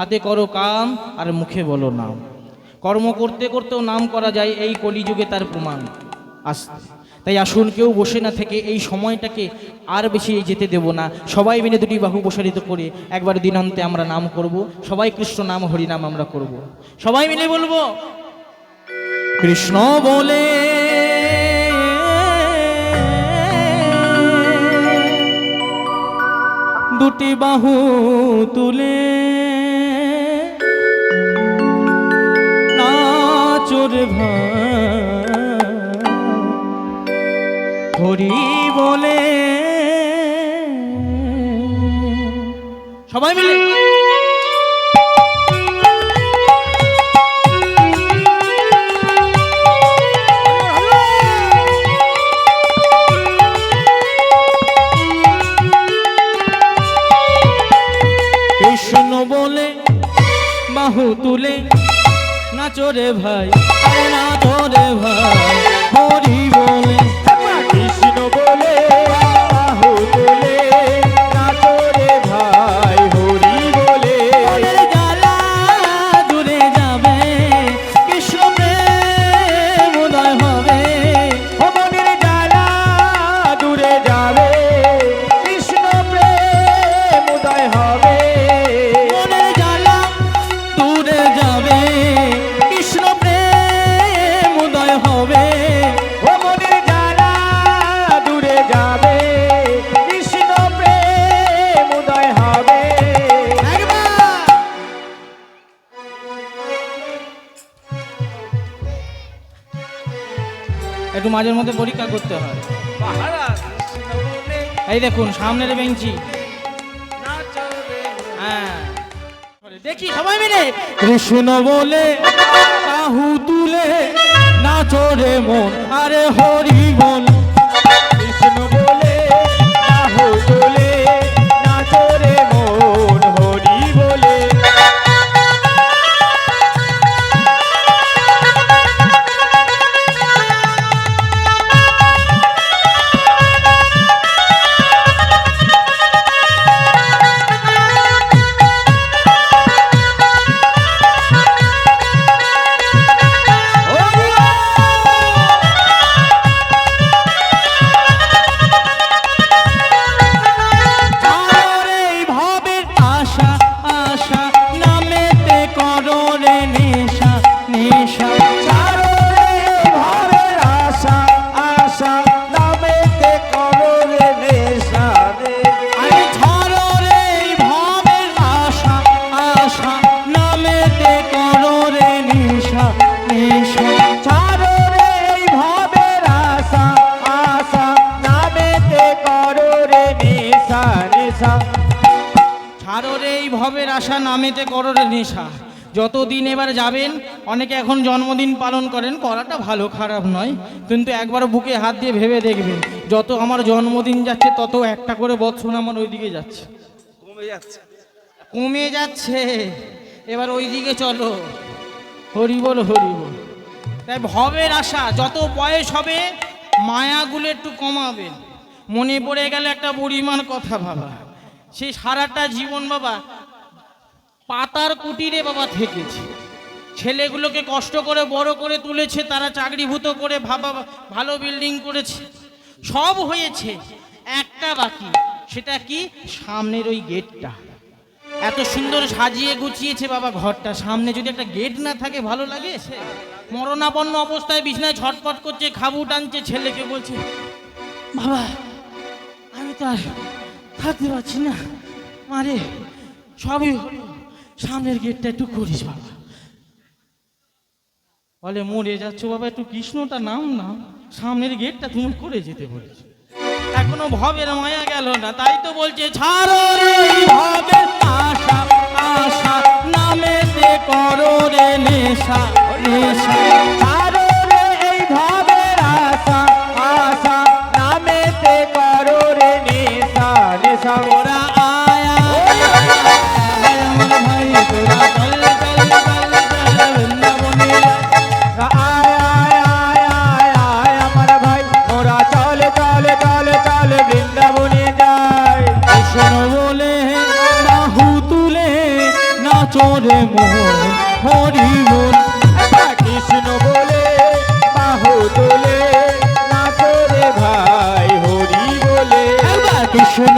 হাতে করো কাম আর মুখে বলো নাম। কর্ম করতে করতেও নাম করা যায় এই কলিযুগে তার প্রমাণ। আসতে। তাই আসুন কেউ বসে না থেকে এই সময়টাকে আর বেশি যেতে দেব না। সবাই মিলে দুটি বাহু প্রসারিত করে একবার দিনান্তে আমরা নাম করব। সবাই কৃষ্ণ নাম, হরি নাম আমরা করব। সবাই মিলে বলব, কৃষ্ণ বলে দুটি বাহু তুলে নাচর হরি বলে। সবাই মিলে। নাচরে ভাই। আরে নাচরে ভাই। মাঝের মধ্যে পরীক্ষা করতে হয়। এই দেখুন, সামনের বেঞ্চি। হ্যাঁ। দেখি সবাই মিলে। কৃষ্ণ বলে তাহু তুলে না চোরে মন। আরে হরি বল এবার যাবেন। অনেকে এখন জন্মদিন পালন করেন করাটা ভালো খারাপ নয়। কিন্তু একবার বুকে হাত দিয়ে ভেবে দেখবেন যত আমার জন্মদিন যাচ্ছে তত একটা করে বৎসর আমার ওইদিকে যাচ্ছে। কমে যাচ্ছে। কমে যাচ্ছে। এবার ওই দিকে চলো। হরি বল হরি বল। তাই ভবের আশা যত বয়স হবে মায়াগুলো একটু কমাবেন মনে পড়ে গেলে একটা বুড়িমার কথা বাবা। সেই সারাটা জীবন বাবা পাতার কুটিরে বাবা থেকেছে। ছেলেগুলোকে কষ্ট করে, বড় করে তুলেছে, তারা চাকরিভূত করে, ভাবা, ভালো বিল্ডিং করেছে। সব হয়েছে, একটা বাকি, সেটা কি? সামনের ওই গেটটা এত সুন্দর সাজিয়ে গুছিয়েছে বাবা ঘরটা। সামনে যদি একটা গেট না থাকে, ভালো লাগে সে? মরণাপন্ন অবস্থায় বিছনায় ছটপট করছে, খাবু টানছে, ছেলেকে বলছে, বাবা, আমি তো আর থাকতে পারছি না। মারে, সবই সামনের গেটটা একটু করিস বাবা। বলে, মরে যাচ্ছ বাবা, একটু কৃষ্ণটা নাম না। সামনের গেটটা তুমি করে যেতে বলেছ। এখনও ভবের মায়া গেল না, তাই তো বলছে, ছাড়ো রে করো রে নেশা নেশা। বলে বাহু তুলে নাচো রে মন হরি বল কৃষ্ণ বলে, বাহু তুলে, নাচো রে ভাই, হরি বলে। কৃষ্ণ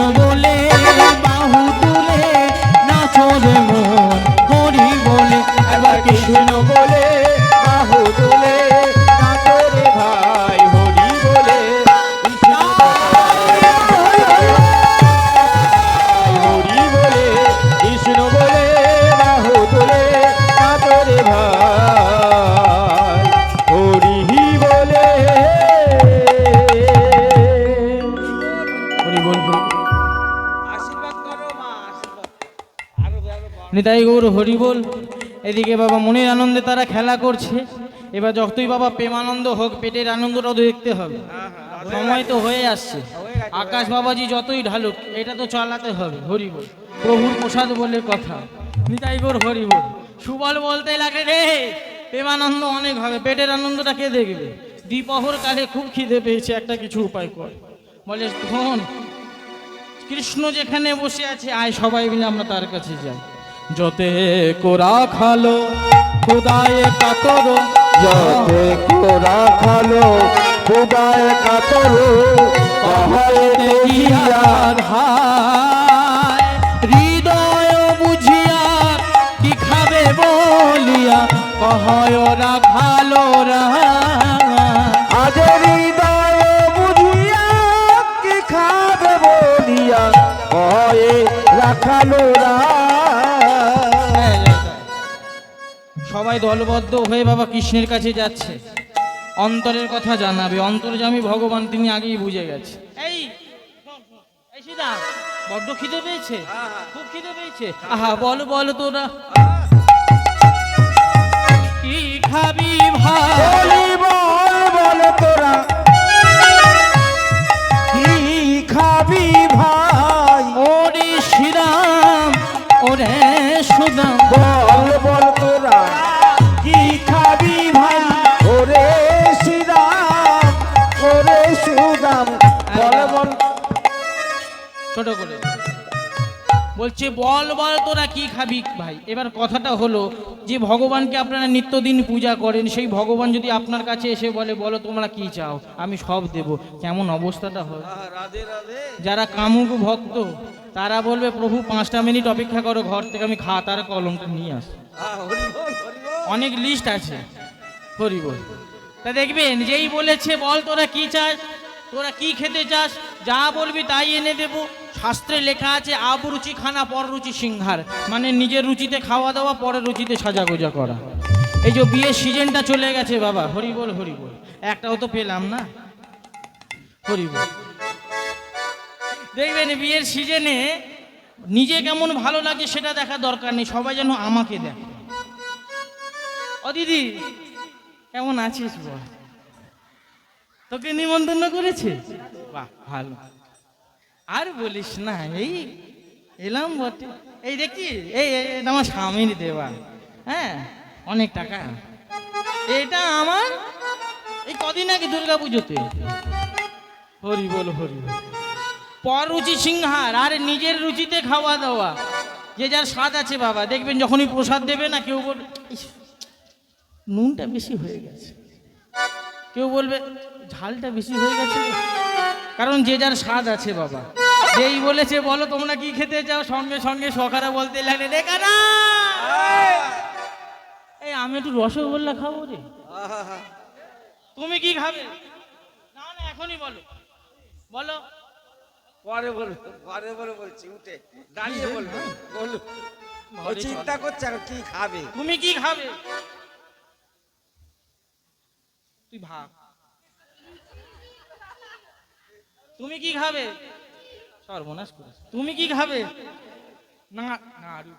নিতাই গৌর হরি বল এদিকে বাবা মনের আনন্দে তারা খেলা করছে। এবার যতই বাবা প্রেমানন্দ হোক, পেটের আনন্দটাও তো দেখতে হবে। সময় তো হয়ে আসছে। আকাশ বাবাজি যতই ঢালুক, এটা তো চালাতে হবে হরি বল প্রভুর প্রসাদ বলে কথা। নিতাই গৌর হরি বল সুবল বলতে লাগে রে, প্রেমানন্দ অনেক হবে পেটের আনন্দটা কে দেখবে? দ্বিপহর কালে খুব খিদে পেয়েছে, একটা কিছু উপায় কর। বলে ধন কৃষ্ণ যেখানে বসে আছে, আয়, সবাই মিলে আমরা তার কাছে যাই। যতে কোরা খালো খোদায় কাতর। যতে কোরা খালো খুদায় কাতরো। পাহাড়ে দেখিয়ার হায় হৃদয় বুঝিয়া কি খাবে বলিয়া কহয় রাখালো রা সবাই দলবদ্ধ হয়ে বাবা কৃষ্ণের কাছে যাচ্ছে। অন্তরের কথা জানাবে। অন্তর্জামী ভগবান তিনি আগেই বুঝে গেছে। এই এই বড্ড খিদে পেয়েছে? খুব খিদে পেয়েছে? আহা বলো বলো তোরা কি খাবি ভাই ছোট করে। বলছে বল বল তোরা কি খাবি? ভাই এবার কথাটা হলো যে ভগবানকে আপনারা নিত্যদিন পূজা করেন সেই ভগবান যদি আপনার কাছে এসে বলে বলো তোমরা কি চাও আমি সব দেব। কেমন অবস্থাটা হয়। যারা কামুক ভক্ত তারা বলবে প্রভু পাঁচটা মিনিট অপেক্ষা করো ঘর থেকে আমি খাতার কলমটা নিয়ে আসি অনেক লিস্ট আছে। হরি বল। তা দেখবেন যেই বলেছে বল তোরা কি চাস? তোরা কি খেতে চাস? যা বলবি তাই এনে দেব। শাস্ত্রে লেখা আছে আবরুচি খানা পর রুচি সিংহার। মানে নিজের রুচিতে খাওয়া দাওয়া, পরের রুচিতে সাজাগোজা করা। এই যে বিয়ের সিজনটা চলে গেছে বাবা, হরি বল হরি বল। একটাও তো পেলাম না। হরি বল। দেখবেন বিয়ের সিজনে নিজে কেমন ভালো লাগে সেটা দেখা দরকার নেই, সবাই যেন আমাকে দেখে। ও দিদি, কেমন আছিস বল? তোকে নিমন্ত্রণ করেছে? বাহ ভালো। আর বলিস না এই এলাম বটে। এই দেখি এই এটা আমার স্বামীর দেওয়া হ্যাঁ অনেক টাকা। এটা আমার এই কদিন আগে দুর্গা পুজোতে। হরি বল হরি বল। পর রুচি সিংহার আর নিজের রুচিতে খাওয়া দাওয়া। যে যার স্বাদ আছে বাবা দেখবেন যখনই প্রসাদ দেবে না কেউ বলবে "ইস, নুনটা বেশি হয়ে গেছে। কেউ বলবে ঝালটা বেশি হয়ে গেছে কারণ যে যার স্বাদ আছে বাবা। যেই বলেছে বলো তোমরা কি খেতে চাও? সঙ্গে সঙ্গে সখারা বলতে লাগে রে এই আমি একটু রসগোল্লা খাব রে। তুমি কি খাবে? না না এখনই বলো। বলো। পরে বলব পরে বলে বলছি উঠে। দাঁড়িয়ে বলু ও ঘরে চিন্তা করছে কি খাবে। তুমি কি খাবে? তুই ভাব তুমি কি খাবে? সর্বনাশ করেছ। তুমি কি খাবে? না নাড়ু।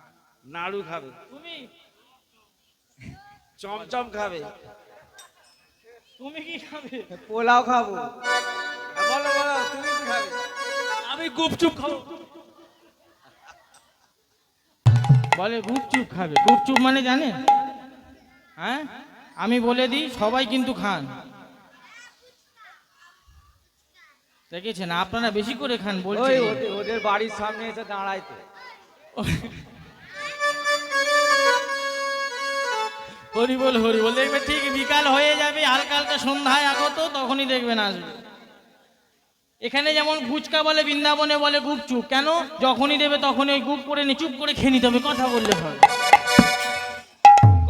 নাড়ু খাবে। তুমি? চমচম খাবে। তুমি কি খাবে? পোলাও খাব। বলো বলো তুমি কি খাবে? আমি গুপচুপ খাব। বলে গুপচুপ খাবে। গুপচুপ মানে জানে? হ্যাঁ? আমি বলে দিই সবাই কিন্তু খান। দেখেছেন? আপনারা বেশি করে খান ওই বলছি ওদের- বাড়ির সামনে এসে দাঁড়াইতে। হরি বল হরি বল দেখবে ঠিক বিকাল হয়ে যাবে হালকা হালকা সন্ধ্যায় আগত তখনই দেখবেন আসবে। এখানে যেমন ফুচকা বলে বৃন্দাবনে বলে গুপচুপ কেন? যখনই দেবে তখনই ওই গুপ করে নি চুপ করে খেয়ে নিতে হবে কথা বললে হবে।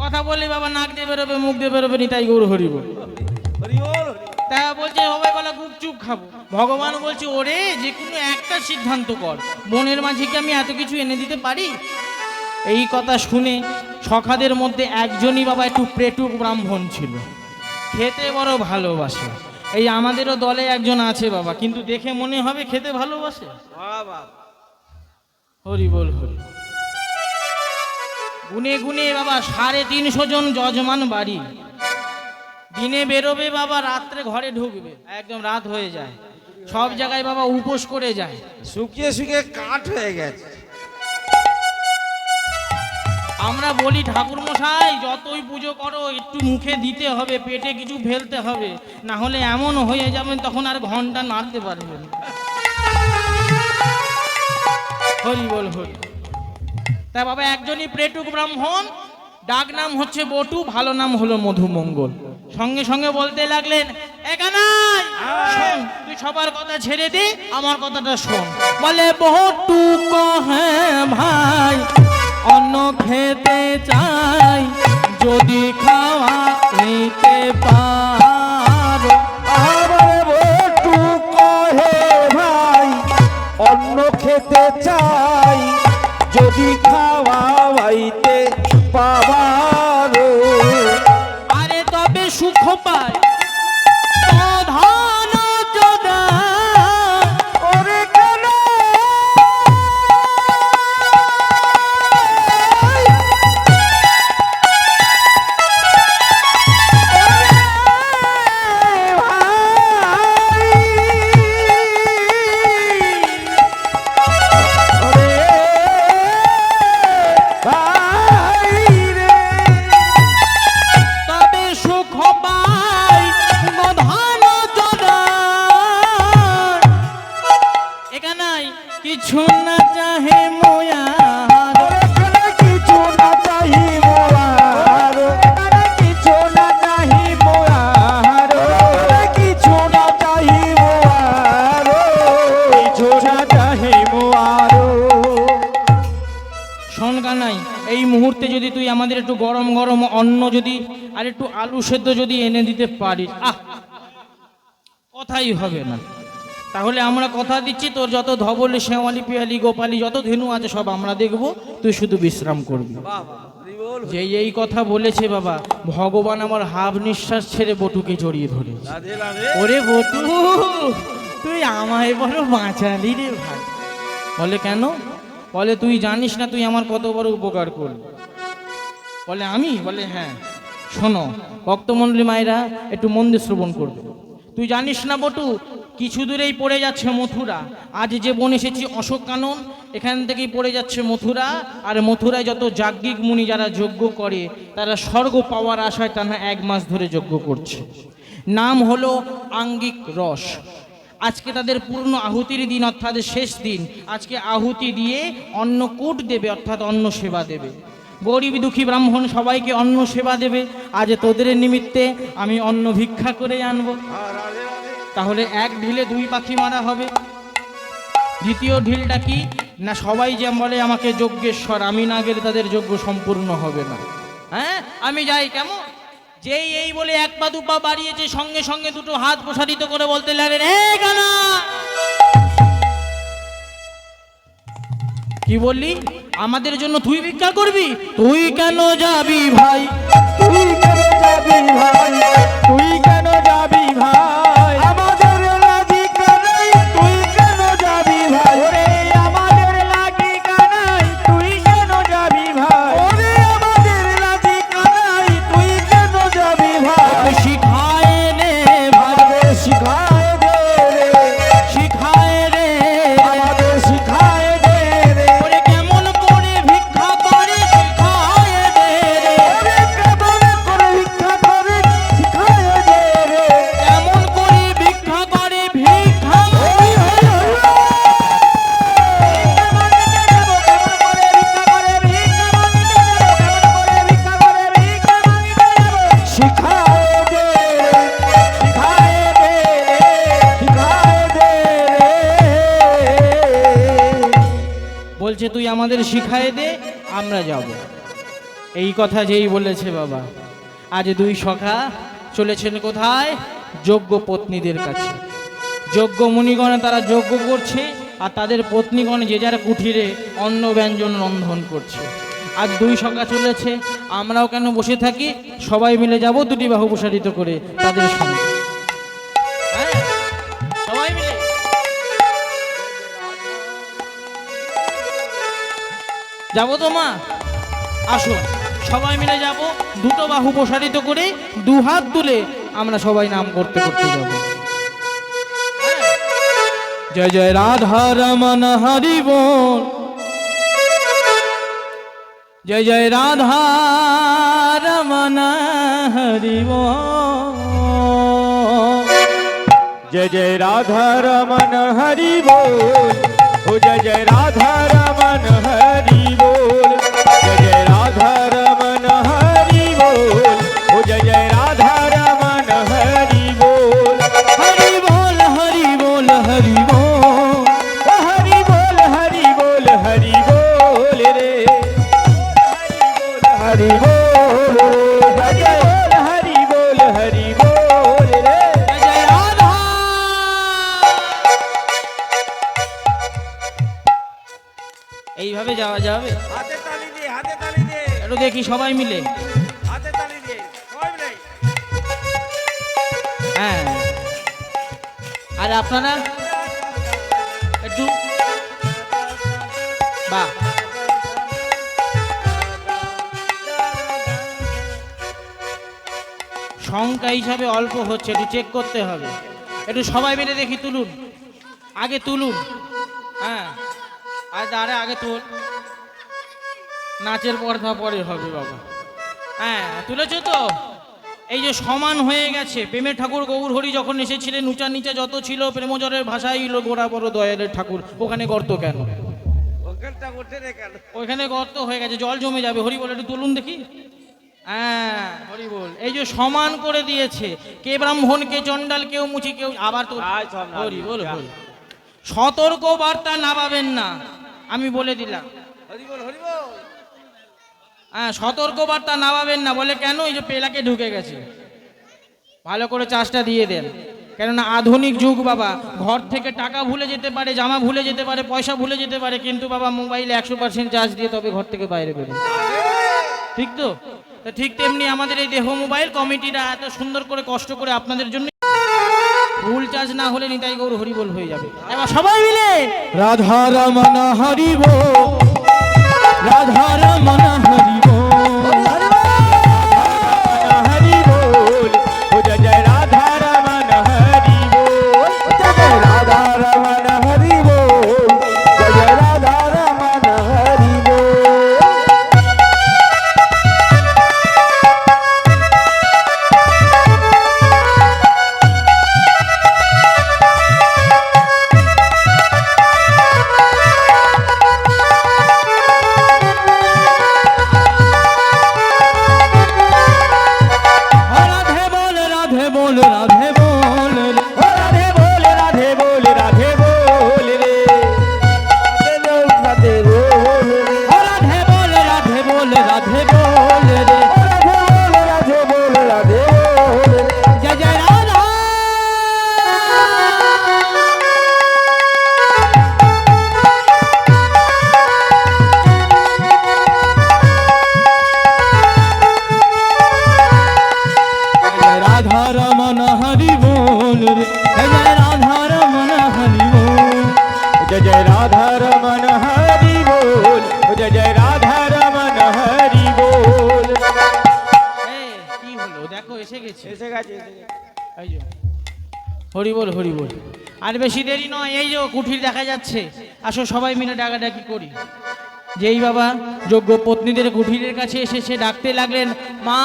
কথা বললে বাবা নাক দিয়ে বেরোবে মুখ দিয়ে বেরোবে নি তাই গৌর হরি বল হরি বল হরি তা বলছে সবাই বলা গুপচুপ খাব। ভগবান বলছে ওরে যে কোনো একটা সিদ্ধান্ত কর। বনের মাঝিকে আমি এত কিছু এনে দিতে পারি? এই কথা শুনে সখাদের মধ্যে একজনই বাবা একটু প্রেটুক ব্রাহ্মণ ছিল। খেতে বড় ভালোবাসে। এই আমাদেরও দলে একজন আছে বাবা কিন্তু দেখে মনে হবে খেতে ভালোবাসে। হরি বল হরি। গুনে গুনে বাবা সাড়ে তিনশো জন যজমান বাড়ি। দিনে বেরোবে বাবা রাত্রে ঘরে ঢুকবে। একদম রাত হয়ে যায়। সব জায়গায় বাবা উপোস করে যায়। শুকিয়ে শুকিয়ে কাঠ হয়ে গেছে। আমরা বলি ঠাকুর মশাই যতই পুজো করো একটু মুখে দিতে হবে পেটে কিছু ফেলতে হবে। না হলে এমন হয়ে যাবেন তখন আর ঘণ্টা নাড়তে পারবেন। হরি বল হরি। তা বাবা একজনই প্রেটুক ব্রাহ্মণ। ডাক নাম হচ্ছে বটু ভালো নাম হলো মধুমঙ্গল। সঙ্গে সঙ্গে বলতে লাগলেন তুই সবার কথা ছেড়ে দে আমার কথাটা শোন। বলে বটু কহে ভাই অন্য খেতে চাই যদি আলু সেদ্ধ যদি এনে দিতে পারিস আহ কথাই হবে না। তাহলে আমরা কথা দিচ্ছি তোর যত ধবলি শেওয়ালি পিয়ালি গোপালি যত ধেনু আছে সব আমরা দেখব তুই শুধু বিশ্রাম করবি। যেই এই কথা বলেছে বাবা ভগবান আমার হাফ নিঃশ্বাস ছেড়ে বটুকে জড়িয়ে রাধে। ওরে বটু তুই আমায় বড় বাঁচালি রে ভাই। বলে কেন? বলে তুই জানিস না তুই আমার কত বড় উপকার করলি? বলে আমি? বলে হ্যাঁ। শোনো, ভক্তমণ্ডলী মায়েরা, একটু মন্দির শ্রবণ করবে। তুই জানিস না বটু, কিছু দূরেই পড়ে যাচ্ছে মথুরা। আজ যে বন এসেছি অশোক কানন, এখান থেকেই পড়ে যাচ্ছে মথুরা। আর মথুরায় যত যাজ্ঞিক মুনি যারা যজ্ঞ করে, তারা স্বর্গ পাওয়ার আশায় টানা এক মাস ধরে যজ্ঞ করছে। নাম হলো আঙ্গিক রস। আজকে তাদের পূর্ণ আহুতির দিন, অর্থাৎ শেষ দিন। আজকে আহুতি দিয়ে অন্নকূট দেবে, অর্থাৎ অন্ন সেবা দেবে। গরিব দুঃখী ব্রাহ্মণ সবাইকে অন্ন সেবা দেবে। আজ তোদের নিমিত্তে আমি অন্ন ভিক্ষা করে আনব। তাহলে এক ঢিলে দুই পাখি মারা হবে। দ্বিতীয় ঢিলটা কি? না, সবাই যে বলে আমাকে যজ্ঞেশ্বর, আমি না গেলে তাদের যজ্ঞ সম্পূর্ণ হবে না। হ্যাঁ? আমি যাই, কেমন? যেই এই বলে এক পা দু পা বাড়িয়েছে, সঙ্গে সঙ্গে দুটো হাত প্রসারিত করে বলতে লাগলেন, "এ গানা কি বললি? আমাদের জন্য তুই ভিক্ষা করবি? তুই কেন যাবি ভাই? তুই কেন যাবি ভাই? তুই কেন যাবি ভাই? কথা যেই বলেছে বাবা। আজ দুই সখা চলেছেন কোথায়? যোগ্য পত্নীদের কাছে। যোগ্য মুনিগণে তারা যজ্ঞ করছে আর তাদের পত্নীগণ যে যার কুঠিরে অন্ন ব্যঞ্জন রন্ধন করছে। আজ দুই সখা চলেছে আমরাও কেন বসে থাকি? সবাই মিলে যাব দুটি বাহু প্রসারিত করে তাদের সঙ্গে হ্যাঁ, সবাই মিলে। যাব তো মা? আসো সবাই মিলে যাব, দুটো বাহু প্রসারিত করে দু হাত তুলে আমরা সবাই নাম করতে করতে যাব। জয় জয়, রাধা রমন হরি বোন জয় জয়, রাধা রমন হরি জয় জয়, রাধা রমন হরি বল। জয় জয়, রাধা हरि बोल हरि बोल हरि बोल हरि बोल रे জয় জয় রাধা এইভাবে যাওয়া যাবে হাতে তালি দিয়ে হাতে তালি দিয়ে একটু দেখি সবাই মিলে হাতে তালি দিয়ে সবাই মিলে হ্যাঁ আর আপনারা সংখ্যা হিসাবে অল্প হচ্ছে একটু চেক করতে হবে। একটু সবাই মিলে দেখি তুলুন। আগে তুলুন। হ্যাঁ। আর আরে আগে তুল। নাচের পর্দা পরে হবে বাবা। হ্যাঁ তুলেছো তো? এই যে সমান হয়ে গেছে। প্রেমের ঠাকুর গৌর হরি যখন এসেছিলেন উঁচা নিচে যত ছিল প্রেমজরের ভাষাই হলো গোড়া বড় দয়ালের ঠাকুর। ওখানে গর্ত কেন? ওইখানে গর্ত হয়ে গেছে জল জমে যাবে। হরি বলে একটু তুলুন দেখি। হ্যাঁ হরি বল। এই যে সমান করে দিয়েছে কে ব্রাহ্মণ কে চণ্ডাল কেউ মুচি কেউ আবার তো হরি বল হরি সতর্ক বার্তা না পাবেন না আমি বলে দিলাম। হরি বল হরি বল। হ্যাঁ সতর্ক বার্তা না পাবেন না বলে কেন? এই যে পেলাকে ঢুকে গেছে। ভালো করে চাষটা দিয়ে দেন। কেননা আধুনিক যুগ বাবা ঘর থেকে টাকা ভুলে যেতে পারে জামা ভুলে যেতে পারে পয়সা ভুলে যেতে পারে কিন্তু বাবা মোবাইলে একশো পার্সেন্ট চার্জ দিয়ে তবে ঘর থেকে বাইরে বেরোবে ঠিক তা? ঠিক তেমনি আমাদের এই দেহ মোবাইল কমিটিরা এত সুন্দর করে কষ্ট করে আপনাদের জন্য ফুল চার্জ না হলে নিতাই গৌর হরিবল হয়ে যাবে। এবার সবাই মিলে রাধা রমন হরিব রাধা রমন হরিব নয় এই যে কুঠির দেখা যাচ্ছে, আসো সবাই মিলে ডাকাডাকি করি। যেই বাবা যোগ্য পত্নীদের কুঠিরের কাছে এসে সে ডাকতে লাগলেন, মা!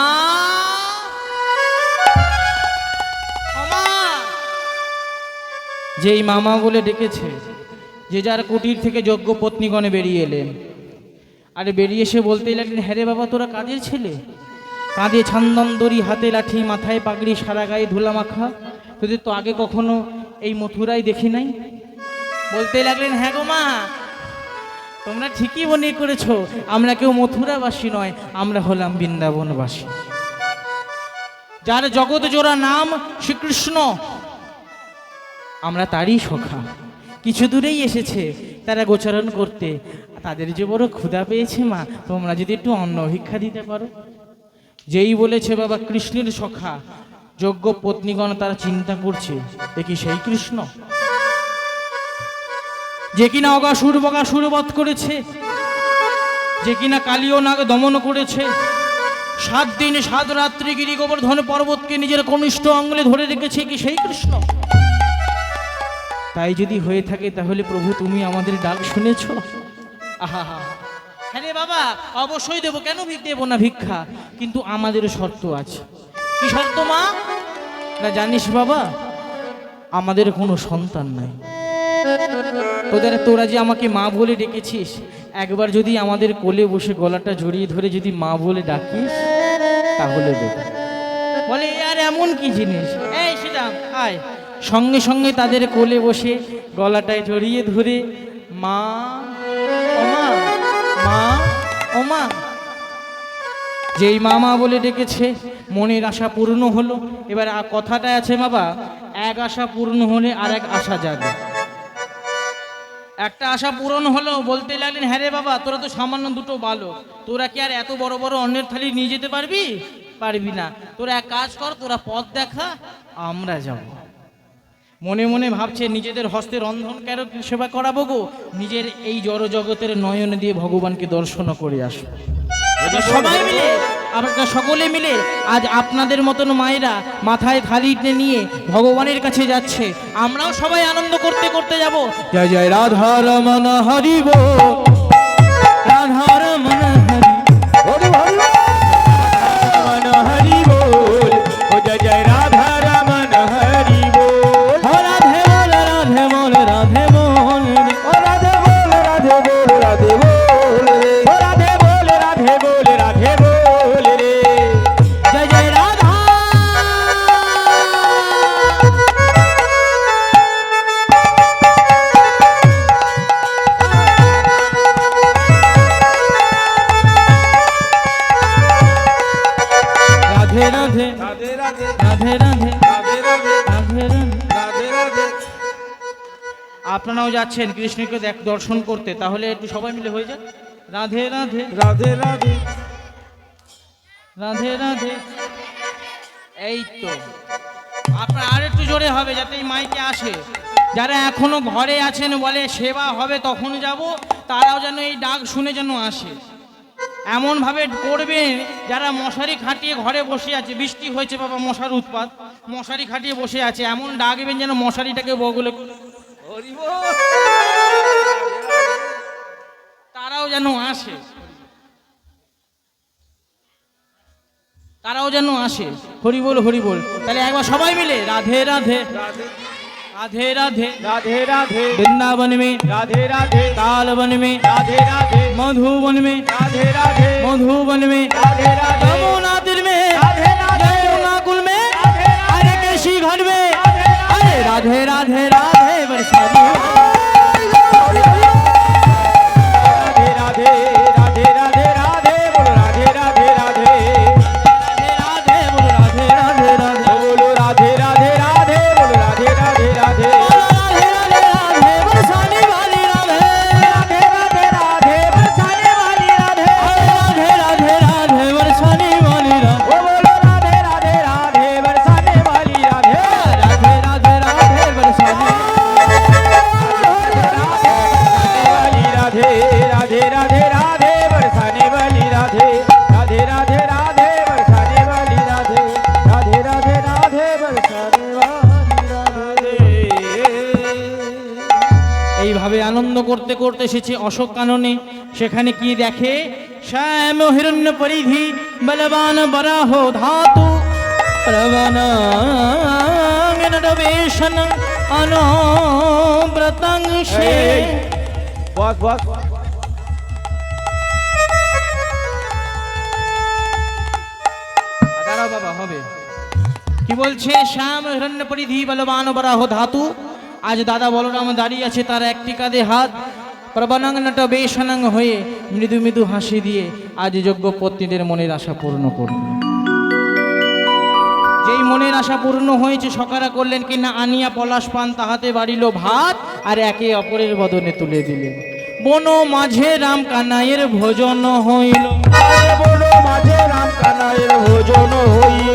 যেই মামা বলে ডেকেছে, যে যার কুটির থেকে যোগ্য পত্নীগণে বেরিয়ে এলেন। আরে বেরিয়ে এসে বলতেই লাগলেন হ্যাঁ রে বাবা, তোরা কাজের ছেলে। কাঁধে ছান্দন দড়ি, হাতে লাঠি, মাথায় পাগড়ি, সারা গায়ে ধুলা মাখা তোদের তো আগে কখনো এই মথুরায় দেখি নাই? বলতে লাগলেন হ্যাঁ গো মা, তোমরা ঠিকই মনে করেছ, আমরা কেউ মথুরাবাসী নয়, আমরা হলাম বৃন্দাবনবাসী। যার জগৎ জোড়া নাম শ্রীকৃষ্ণ। আমরা তারই সখা। কিছু দূরেই এসেছে তারা গোচারণ করতে। তাদের যে বড় ক্ষুধা পেয়েছে মা, তোমরা যদি একটু অন্ন ভিক্ষা দিতে পারো। যেই বলেছে বাবা, কৃষ্ণের সখা যোগ্য পত্নীগণ তারা চিন্তা করছে, এ কি সেই কৃষ্ণ? যে কিনা অগাসুর বগাসুর বধ করেছে, যে কিনা কালীয় নাগ দমন করেছে, সাত দিন সাত রাত্রি গিরি গোবর্ধন পর্বতকে নিজের কনিষ্ঠ আঙ্গুলে ধরে রেখেছে কি সেই কৃষ্ণ? তাই যদি হয়ে থাকে, তাহলে প্রভু তুমি আমাদের ডাক শুনেছ। আহা হ্যাঁ রে বাবা, অবশ্যই দেবো, কেন দেবো না ভিক্ষা? কিন্তু আমাদের শর্ত আছে। কি শর্ত, মা? না জানিস বাবা, আমাদের কোনো সন্তান নাই। তোদের তোরা যে আমাকে মা বলে ডেকেছিস, একবার যদি আমাদের কোলে বসে গলাটা জড়িয়ে ধরে যদি মা বলে ডাকিস, তাহলে বলে, আর এমন কি জিনিস? এই, সেটা, আয়। সঙ্গে সঙ্গে তাদের কোলে বসে গলাটায় জড়িয়ে ধরে, মা, ওমা মা, ওমা। যেই মামা বলে ডেকেছে, মনের আশা পূর্ণ হলো। এবার কথাটা আছে বাবা, এক আশা পূর্ণ হলে আর এক আশা জাগে। একটা আশা পূরণ হলো বলতে লাগলেন হ্যাঁ রে বাবা, তোরা তো সামান্য দুটো বালক। তোরা কি আর এত বড় বড় অন্যের থালি নিয়ে যেতে পারবি? পারবি না। তোরা এক কাজ কর, তোরা পথ দেখা, আমরা যাব। মনে মনে ভাবছে, নিজেদের হস্তে রন্ধন কেন সেবা করাবো গো? নিজের এই জড় জগতের নয়ন দিয়ে ভগবানকে দর্শন করে আসো এবার সবাই মিলে আপনারা সকলে মিলে আজ আপনাদের মতন মায়েরা মাথায় খালি নিয়ে ভগবানের কাছে যাচ্ছে। আমরাও সবাই আনন্দ করতে করতে যাব। জয় জয় রাধা রমন হরিব রাধা রমন যাচ্ছেন কৃষ্ণকে দেখ দর্শন করতে। তাহলে একটু সবাই মিলে হয়ে যাক। রাধে রাধে। রাধে রাধে। রাধে রাধে। এই তো। আপনার আর একটু জোরে হবে যাতে এই মাইকে আসে। যারা এখনও ঘরে আছেন বলে সেবা হবে তখন যাব। তারাও যেন এই ডাক শুনে যেন আসে। এমন ভাবে করবেন যারা মশারি খাটিয়ে ঘরে বসে আছে। বৃষ্টি হয়েছে বাবা মশার উৎপাত। মশারি খাটিয়ে বসে আছে। এমন ডাকবেন যেন মশারিটাকে বগলে তারাও যেন আসে। তারাও যেন আসে। হরি বল হরি বল তাহলে একবার সবাই মিলে রাধে রাধে। রাধে রাধে। রাধে রাধে। বৃন্দাবন মে রাধে রাধে। তালবন মে রাধে রাধে। মধুবন মে রাধে রাধে। মধুবন মে রাধে রাধে। যমুনা তীর মে রাধে রাধে। যমুনা কুল মে রাধে রাধে। কেশি ঘর মে राधे राधे राधे राधे। অশোক কাননে সেখানে কি দেখে? শ্যাম হিরণ্য পরিধি বলবান বরাহ ধাতু অনব্রতংশে। বাবা হবে। কি বলছে? শ্যাম হিরণ্য পরিধি বলবান বরাহ ধাতু। আজ দাদা বলরাম দাঁড়িয়ে আছে তার একটি কাঁধে হাত। প্রবনাঙ্গনাট বেশনাঙ্গ হয়ে মৃদু মৃদু হাসি দিয়ে আজ যোগ্য পত্নীদের মনের আশা পূর্ণ করবে যেই মনের আশা পূর্ণ হয়েছে, সকারা করলেন কিনা আনিয়া পলাশ পান, তাহাতে বাড়িল ভাত আর একে অপরের বদনে তুলে দিলেন। বন মাঝে রাম কানাইয়ের ভোজন হইল। বলো মাঝে রাম কানাইয়ের ভোজন হইল।